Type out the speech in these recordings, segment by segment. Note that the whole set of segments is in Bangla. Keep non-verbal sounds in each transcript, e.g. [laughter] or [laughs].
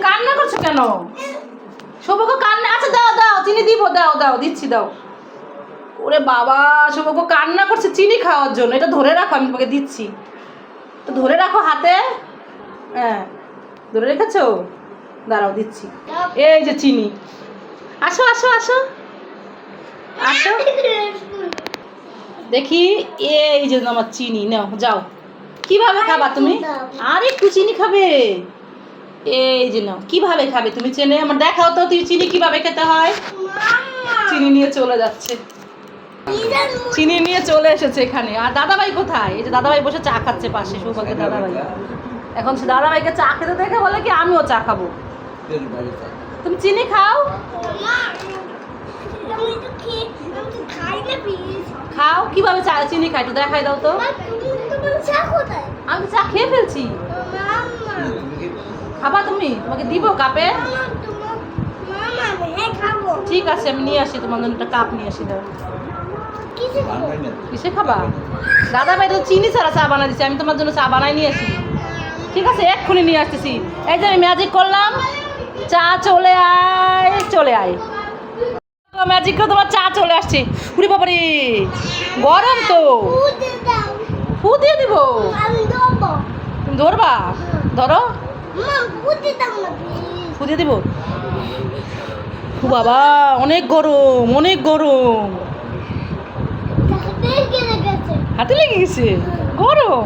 কান্না করছ কেন? সৌভাগ্য কান্না আচ্ছা দাও দাও, চিনি দিব, দাও দাও, দিচ্ছি, দাও। ওরে বাবা সৌভাগ্য কান্না করছে চিনি খাওয়ার জন্য। এটা ধরে রাখো, আমি তোমাকে দিচ্ছি। তো ধরে রাখো হাতে। হ্যাঁ ধরে রেখেছো? দাঁড়াও, দিচ্ছি। এই যে চিনি। আসো আসো আসো। আসো। দেখি, এই যে আমার চিনি, নাও, যাও। কীভাবে খাবা তুমি? আর, একটু চিনি খাবে। এই যে নাও কীভাবে খাবে তুমি চেনে? আমার দেখাও তো তুমি চিনি কীভাবে খেতে হয়? চিনি নিয়ে চলে যাচ্ছে। চিনি নিয়ে চলে এসেছে এখানে। আর দাদাভাই কোথায়? এই যে দাদাভাই বসে চা খাচ্ছে পাশে সৌভাগ্যের দাদাভাই। এখন সে দাদাভাইকে চা খেতে দেখে বলে কি আমিও চা খাব। তুমি চিনি খাও? খাও কীভাবে চা চিনি খাই তো দেখাই দাও তো। আমি চা খেয়ে ফেলছি। খাবা তুমি? তোমাকে দিব কাপে? ঠিক আছে আমি নিয়ে আসি তোমার জন্য একটা কাপ নিয়ে আসি দাও। কিসে খাবা? দাদা ভাই তো চিনি ছাড়া চা বানাই দিচ্ছি আমি তোমার জন্য চা বানাই নিয়ে আসি। ঠিক আছে এক্ষুনি নিয়ে আসতেছি। এই যে আমি ম্যাজিক করলাম। চা চলে আয় চলে আয়। ম্যাজিক করে তোমার চা চলে আসছে। উড়ি বাবারে গরম তো। ফু দিয়ে দিব। ধরবা? ধরো। দিয়ে দিব? বাবা অনেক গরম অনেক গরম। হাতে লেগে গেছে? গরম?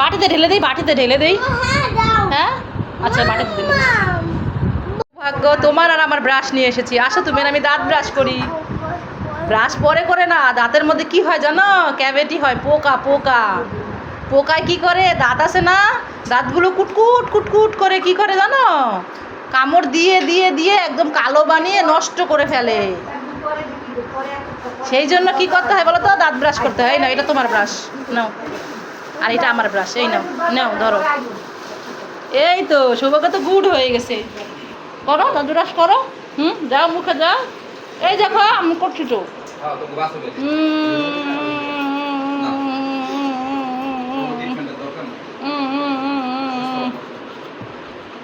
বাটিতে ঢেলে দেই বাটিতে ঢেলে দেই। হ্যাঁ আচ্ছা বাটিতে ঢেলে। ভাগ্য তোমার আর আমার ব্রাশ নিয়ে এসেছি। আসো তুমি আমি দাঁত ব্রাশ করি। ব্রাশ পরে করে না দাঁতের মধ্যে কি হয় জানো? ক্যাভিটি হয় পোকা পোকা। পোকায় কি করে? দাঁত আছে না? দাঁতগুলো কুটকুট কুটকুট করে কি করে জানো? কামড় দিয়ে দিয়ে দিয়ে একদম কালো বানিয়ে নষ্ট করে ফেলে। সেই জন্য কি করতে হয় বলো তো? দাঁত ব্রাশ করতে হয়। না এটা তোমার ব্রাশ নাও। আর এটা আমার ব্রাশ এই নাও নাও ধরো। এই তো সৌভাগ্য তো গুড হয়ে গেছে। করো দাঁত ব্রাশ করো। হুম যাও মুখে যাও। এই দেখো আমি করছি তো।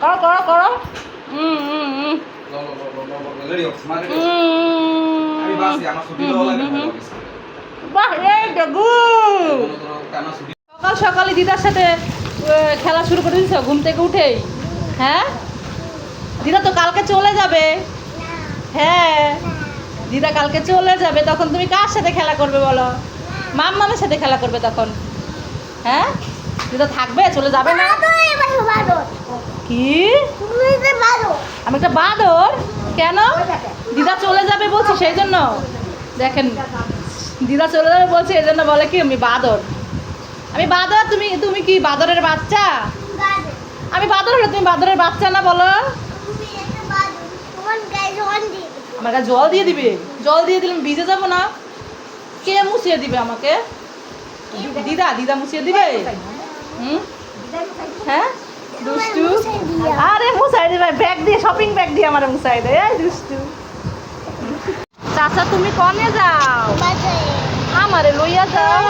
করো করো করো। হুম হুম হুম বাহ এই তো সকাল সকালে দিদার সাথে খেলা শুরু করে দিয়েছ ঘুম থেকে উঠেই। হ্যাঁ? দিদা তো কালকে চলে যাবে। হ্যাঁ? দিদা কালকে চলে যাবে তখন তুমি কার সাথে খেলা করবে বলো? মাম্মামের সাথে খেলা করবে তখন। হ্যাঁ? দিদা থাকবে চলে যাবে না? কি? আমি একটা বাদর? কেন? দিদা চলে যাবে বলছি সেই জন্য। দেখেন দিদা চলে যাবে বলছি এই জন্য বলে কি আমি বাদর। আমি বাদর তুমি তুমি কি বাদরের বাচ্চা? আমি বাদর হলে তুমি বাদরের বাচ্চা না বলো? আমার কাছে জল দিয়ে দিবে? জল দিয়ে দিলে ভিজে যাব না? কে মুছিয়ে দিবে আমাকে? দিদা। দিদা মুছিয়ে দিবে? হুম? হ্যাঁ? দুষ্টু? আরে মুছাই দিবে ব্যাগ দিয়ে শপিং ব্যাগ দিয়ে আমার মুছাই দেয় এই দুষ্টু। চাচা তুমি কনে যাও? আমারে লইয়া যাও।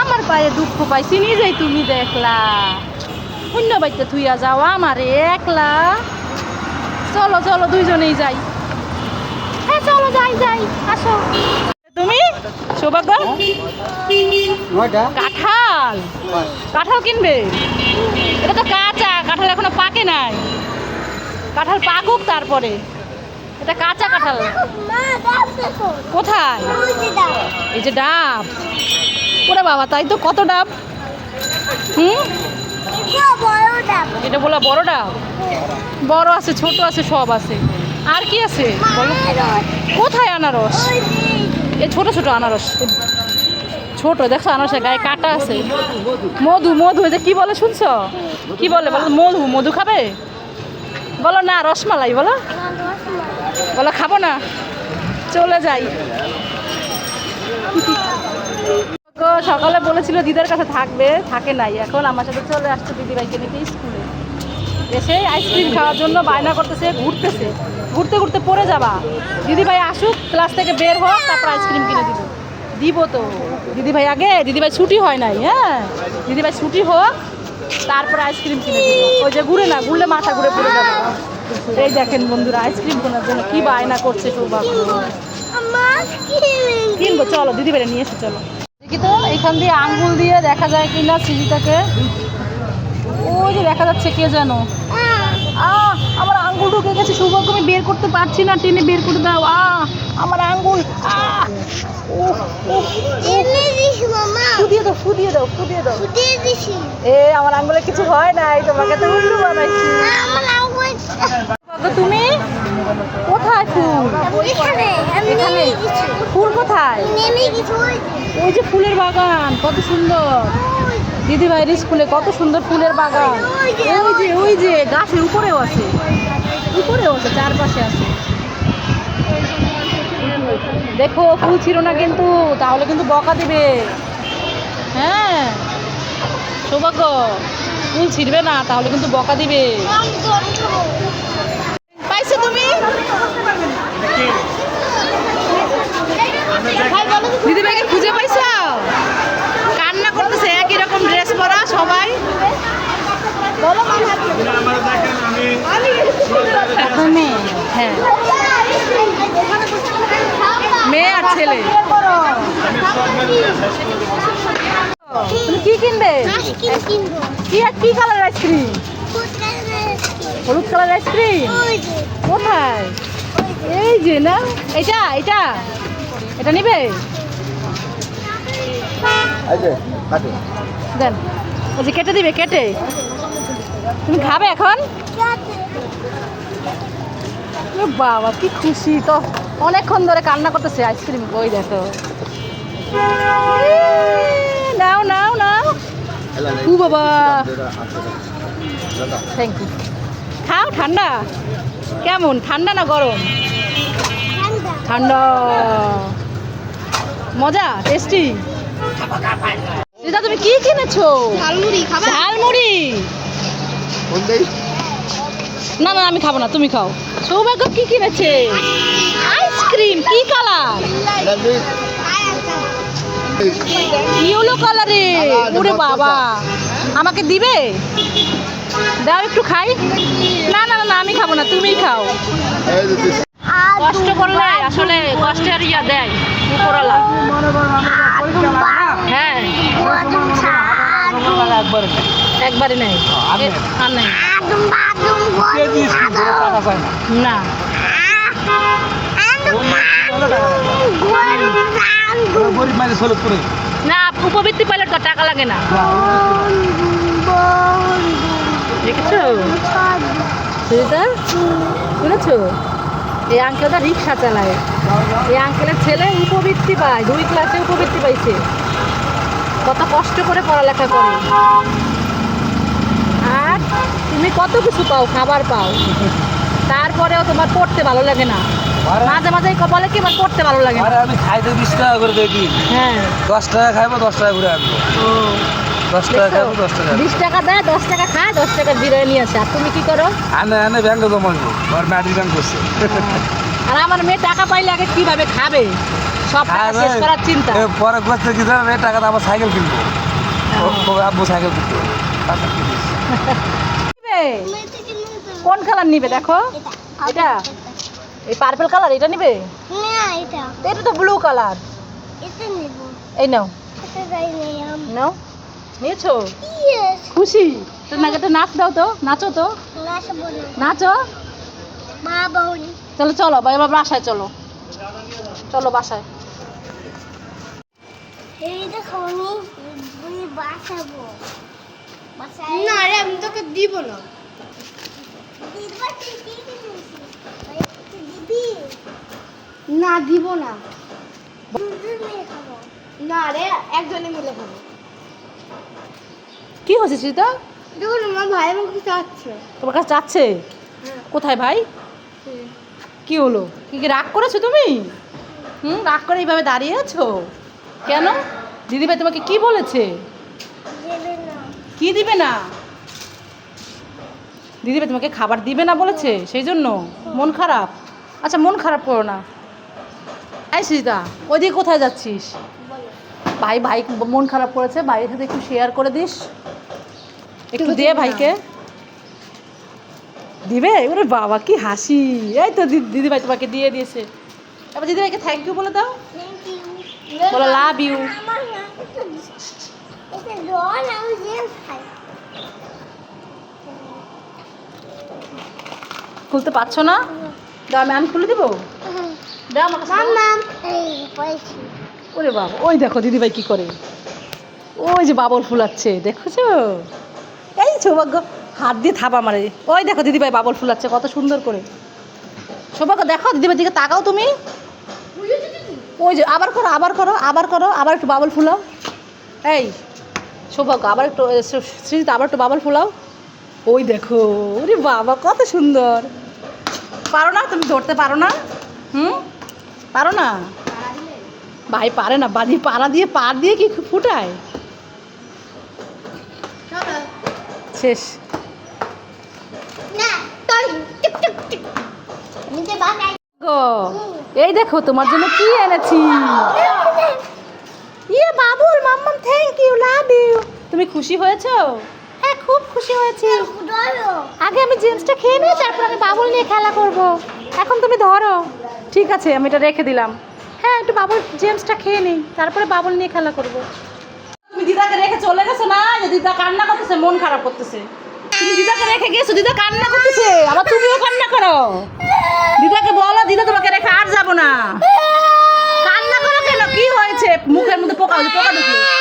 আমার পায়ে দুঃখ পাইছি নিজেই তুমি দেখলা। অন্য বাড়িতে থুইয়া যাও আমারে একলা। চলো চলো দুইজনেই যাই। হ্যাঁ চলো যাই যাই আসো। তুমি? সৌভাগ্য? কাঁঠাল? কাঁঠাল কিনবে? এটা তো কাঁচা, কাঁঠাল এখনও পাকে নাই। কাঁঠাল পাকুক তারপরে। এটা কাঁচা কাঁঠাল। কোথায়? এই যে ডাব। ওরে বাবা, তাই তো কত ডাব? হুম? এটা বলা বড় ডাব? বড় আছে, ছোট আছে, সব আছে। আর কি আছে? বলো। কোথায় আনারস? এই ছোট ছোট আনারস। ছোট দেখছ আনারসের গায়ে কাটা আছে। মধু মধু যে কি বলে শুনছো? কি বলে? বলো, মধু মধু খাবে? বলো না, রসমালাই, বলো। বলো, খাব না? চলে যাই। সকালে বলেছিল দিদার কাছে থাকবে, থাকে নাই। এখন আমার সাথে চলে আসছে দিদিভাইকে নিতে স্কুলে। এসে আইসক্রিম খাওয়ার জন্য বায়না করতেছে, ঘুরতেছে। ঘুরতে ঘুরতে পড়ে যাবা। দিদিভাই আসুক, ক্লাস থেকে বের হোক, তারপর আইসক্রিম কিনে দিব। দিব তো। দিদিভাই আগে, দিদিভাই ছুটি হয় নাই হ্যাঁ? দিদিভাই ছুটি হোক, তারপর আইসক্রিম কিনে দিল ওই যে ঘুরে না, ঘুরলে মাথা ঘুরে পড়ে যাবে। এই দেখেন বন্ধুরা, আইসক্রিম কেনার জন্য কি বায়না করছে সৌভাগ্য। কিনবো, চলো দিদি বেড়ে নিয়ে এসে, চলো। দেখি তো, এখান দিয়ে আঙ্গুল দিয়ে দেখা যায় কিনা সিঁড়িটাকে। ওই যে দেখা যাচ্ছে কে যেন। আমার আঙ্গুল ঢুকে গেছে সৌভাগ্য আমি বের করতে পারছি না টেনে বের করে দাও। আহ আমার আঙ্গুল ফু দিয়ে দাও ফু দিয়ে দাও ফু দিয়ে দাও। এ আমার আঙ্গুলে কিছু হয় নাই তোমাকে তো উল্লু বানাইছি। তুমি কোথায় ফুল? এখানে ফুল কোথায়? ওই যে। ফুলের বাগান কত সুন্দর। দিদি ভাইয়ের স্কুলে কত সুন্দর ফুলের বাগান। ওই যে, ওই যে। ওই যে গাছের উপরেও আছে। উপরেও আছে, চারপাশে আছে। দেখো, ফুল ছিল না কিন্তু, তাহলে কিন্তু বকা দিবে। হ্যাঁ সৌভাগ্য। ফুল ছিঁড়বে না, তাহলে কিন্তু বকা দিবে পাইছো তুমি দিদি ভাইকে খুঁজে পাইছো কান্না করতেছে একই রকম ড্রেস পরা সবাই মেয়ে হ্যাঁ। মেয়ে আর ছেলে। তুমি কি কিনবে? কি আর কি কালার আইসক্রিম হলুদ কালার আইসক্রিম কোথায়? এই যে না এটা এটা। এটা নিবে? দেন ওই যে কেটে দিবে কেটে। তুমি খাবে এখন? বাবা কি খুশি তো। অনেকক্ষণ ধরে কান্না করতেছে আইসক্রিম ওই দেখো। নাও নাও নাও। উ বাবা। থ্যাংক ইউ খাও ঠান্ডা। কেমন ঠান্ডা না গরম? ঠান্ডা। মজা টেস্টি দিদা তুমি কি কিনেছো? ঝালমুড়ি না না আমি খাব না তুমি খাও। সৌভাগ্য কি কিনেছে আইসক্রিম কি কালার? ইয়েলো কালারে ওরে বাবা। আমাকে দিবে? দাও একটু খাই। না না না, আমি খাব না তুমি খাও। কষ্ট করলে আসলে কষ্টের ইয়া দেয় উপরওয়ালা। হ্যাঁ। একবারে নেই। আর নেই। না। না। উপবৃত্তি পাইলে তো টাকা লাগে না। দেখেছ? শুনেছো? এই আঙ্কেলটা রিক্সা চালায়। এই আঙ্কেলের ছেলে উপবৃত্তি পায় দুই ক্লাসে উপবৃত্তি পাইছে। কত কষ্ট করে পড়ালেখা করে। তুমি কত কিছু পাও খাবার পাও। তারপরেও তোমার পড়তে ভালো লাগে না। মাঝে মাঝে বলে কি আমার পড়তে ভালো লাগে আরে আমি খাইতে বিশ টাকা করে দেখি হ্যাঁ। দশ টাকা খাইবো দশ টাকা করে আনব দশ টাকা খাইবো দশ টাকা। বিশ টাকা দেয় দশ টাকা খায় দশ টাকা নিয়ে আসে। আর তুমি কি করো? আনে আনে ব্যাংকে জমা দিব। আমার ম্যাট্রিক ব্যাংক করছে। আর আমার মেয়ে টাকা পাইলে আগে কীভাবে খাবে? সব টাকা শেষ করার চিন্তা। পরে কি আবার সাইকেল কিনবো। আব্বু সাইকেল কিনবো? [laughs] কোন কালার নিবে, দেখো? এটা? এই পার্পল কালার এটা নিবে? এটা তো ব্লু কালার এই নাও। নাও। নিয়েছো? খুশি? তো নাচ দাও তো, নাচো তো। নাচো? চলো চলো, এবার বাসায় চলো। চলো বাসায়। এই দেখো আমি বাসাবো। না রে আমি তোকে দিব না। না দিব না। না রে একজনে মিলে খাব। কি হয়েছে সীতা দেখুন আমার ভাই আমাকে চাচ্ছে। তোমার কাছে যাচ্ছে কোথায় ভাই? কি হলো? কি কি রাগ করেছ তুমি? হুম রাগ করে এইভাবে দাঁড়িয়ে আছো? কেন? দিদিভাই তোমাকে কি বলেছে? কি দিবে না? দিদিভাই তোমাকে খাবার দিবে না বলেছে সেই জন্য? মন খারাপ? আচ্ছা মন খারাপ করো না। এই সীতা ওইদিকে কোথায় যাচ্ছিস? ভাই ভাই মন খারাপ করেছে ভাইয়ের সাথে একটু শেয়ার করে দিস। একটু দিয়ে ভাইকে। দিবে? ওরে বাবা কি হাসি। এই তো দিদি দিদিভাই তোমাকে দিয়ে দিয়েছে। এবার দিদিভাইকে থ্যাংক ইউ বলে দাও। বলো লাভ ইউ এটা এটা জল আমি জেমস খাই খুলতে পারছ না? দাও আমি খুলে দেবো? দাও আমার ওরে বাবা ওই দেখো দিদিভাই কি করে। ওই যে বাবল ফুলাচ্ছে দেখেছ? এই সৌভাগ্য হাত দিয়ে থাবা মারে। ওই দেখো দিদিভাই বাবল ফুলাচ্ছে কত সুন্দর করে। সৌভাগ্য দেখো দিদিভাই দিকে তাকাও তুমি? ওই যে আবার করো আবার করো আবার করো আবার একটু বাবল ফুলাও। এই সৌভাগ্য আবার একটু সৃজিত আবার একটু বাবল ফুলাও। ওই দেখো ওরে বাবা কত সুন্দর। পারো না তুমি ধরতে পারো না। হুম? পারো না? ভাই পারে না বাদি পাড়া দিয়ে পার দিয়ে কি ফুটায়? শেষ। এই দেখো তোমার জন্য কি এনেছি? থ্যাংক ইউ লাভ ইউ তুমি খুশি হয়েছো? হ্যাঁ খুব খুশি হয়েছি। ধরো আগে আমি জেমসটা খেয়ে নিই তারপর আমি বাবুল নিয়ে খেলা করব। এখন তুমি ধরো। ঠিক আছে আমি এটা রেখে দিলাম। হ্যাঁ একটু বাবুল জেমসটা খেয়ে নিই। তারপরে বাবুল নিয়ে খেলা করব। তুমি দিদাকে রেখে চলে গেছো না? যে দিদা কান্না করতেছে মন খারাপ করতেছে। তুমি দিদাকে রেখে গেছো দিদা কান্না করতেছে। আবার তুমিও কান্না করো। দিদাকে বলো দিদা তোমাকে রেখে আর যাব না। কান্না করো কেন? কি হয়েছে? মুখের মধ্যে পোকা হয়েছে পোকা ঢুকলো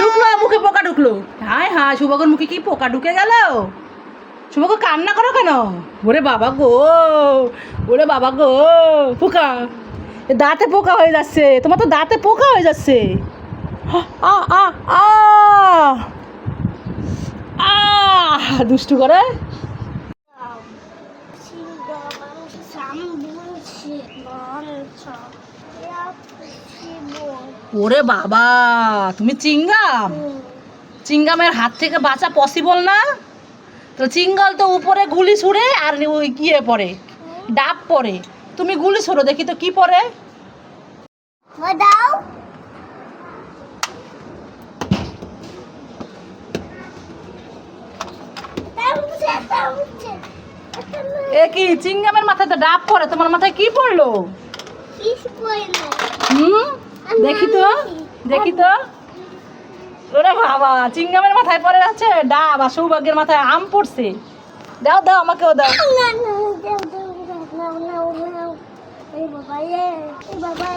ঢুকলো মুখে পোকা ঢুকলো। হায় হায় শুভকর মুখে কি পোকা ঢুকে গেল? শুভকর কান্না করো কেন? ওরে বাবা গো, ওরে বাবা গো, পোকা। দাঁতে পোকা হয়ে যাচ্ছে, তোমার তো দাঁতে পোকা হয়ে যাচ্ছে। আ দুষ্টু করে। ওরে বাবা তুমি চিংগাম। চিংগামের হাত থেকে বাঁচা পসিবল না? তো চিঙ্গল তো উপরে গুলি ছুড়ে আর ওই গিয়ে পড়ে ডাব পড়ে তুমি গুলি ছুড়ো দেখি তো কি পড়ে দাও এ কি চিংগামের মাথায় তো ডাব পড়ে তোমার মাথায় কি পড়ল? হুম? দেখি তো দেখি তো। ওরে বাবা, চিংগামের মাথায় পড়ে আছে ডাব আর সৌভাগ্যের মাথায় আম পড়ছে। দাও দাও, আমাকেও দাও। বাবা